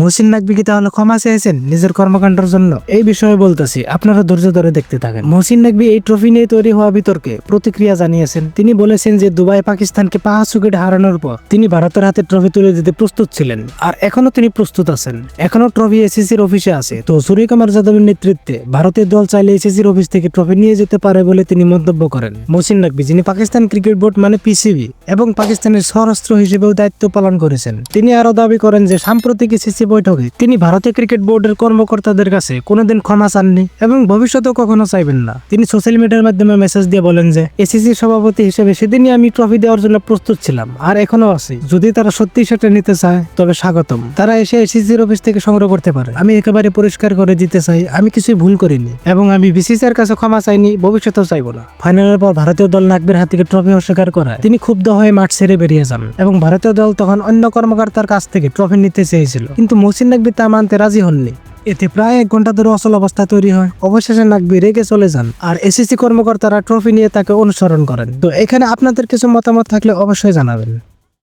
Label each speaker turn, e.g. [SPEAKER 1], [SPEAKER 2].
[SPEAKER 1] মহসিন নাকবি কি তাহলে ক্ষমা চেয়েছেন নিজের কর্মকাণ্ডের জন্য? এই বিষয়ে বলতেছি, আপনারা ধৈর্য ধরে দেখতে থাকেন। মহসিন নাকবি এই ট্রফি নিয়ে তৈরি হওয়া বিতর্কে প্রতিক্রিয়া জানিয়েছেন। তিনি বলেছেন যে, দুবাই পাকিস্তানকে পাঁচ উইকেট হারানোর পর তিনি ভারতের হাতে ট্রফি তুলে দিতে প্রস্তুত ছিলেন। আর এখনও তিনি প্রস্তুত আছেন। এখনও ট্রফি এসিসির অফিসে আছে। তো সূর্য কুমার যাদবের নেতৃত্বে ভারতের দল চাইলে এসিসির অফিস থেকে ট্রফি নিয়ে যেতে পারে বলে তিনি মন্তব্য করেন। মহসিন নাকবি যিনি পাকিস্তান ক্রিকেট বোর্ড মানে পিসিবি এবং পাকিস্তানের স্বরাষ্ট্র হিসেবেও দায়িত্ব পালন করেছেন, তিনি আরও দাবি করেন যে, সাম্প্রতিক এসিসি বৈঠকে তিনি ভারতীয় ক্রিকেট বোর্ডের কর্মকর্তাদের কাছে কোনোদিন ক্ষমা চাননি এবং ভবিষ্যতেও কখনো চাইবেন না। তিনি সোশ্যাল মিডিয়ার মাধ্যমে মেসেজ দিয়ে বলেন যে, এসিসি সভাপতি হিসেবে সেদিনই আমি ট্রফি দেওয়ার জন্য প্রস্তুত ছিলাম, আর এখনও আছি। যদি তারা সত্যি সেটা নিতে চায়, তবে স্বাগতম। তারা এসে এসিসির অফিস থেকে সংগ্রহ করতে পারে। আমি একেবারে পরিষ্কার করে দিতে চাই, আমি কিছুই ভুল করিনি এবং আমি বিসিসির কাছে ক্ষমা চাইনি, ভবিষ্যতেও চাইব না। ফাইনালের পর ভারতীয় দল নাকবির হাত থেকে ট্রফি অস্বীকার করায় তিনি ক্ষুব্ধ হয়ে মাঠ ছেড়ে বেরিয়ে যান এবং ভারতীয় দল তখন অন্য কর্মকর্তার কাছ থেকে ট্রফি নিতে চেয়েছিল। কিন্তু মহসিন নাকবি তা মানতে রাজি হননি। এতে প্রায় এক ঘণ্টা ধরে অচল অবস্থা তৈরি হয়। অবশেষে নাকবি রেগে চলে যান। আর এসিসি কর্মকর্তারা ট্রফি নিয়ে তাকে অনুসরণ করেন। তো এখানে আপনাদের কিছু মতামত থাকলে অবশ্যই জানাবেন।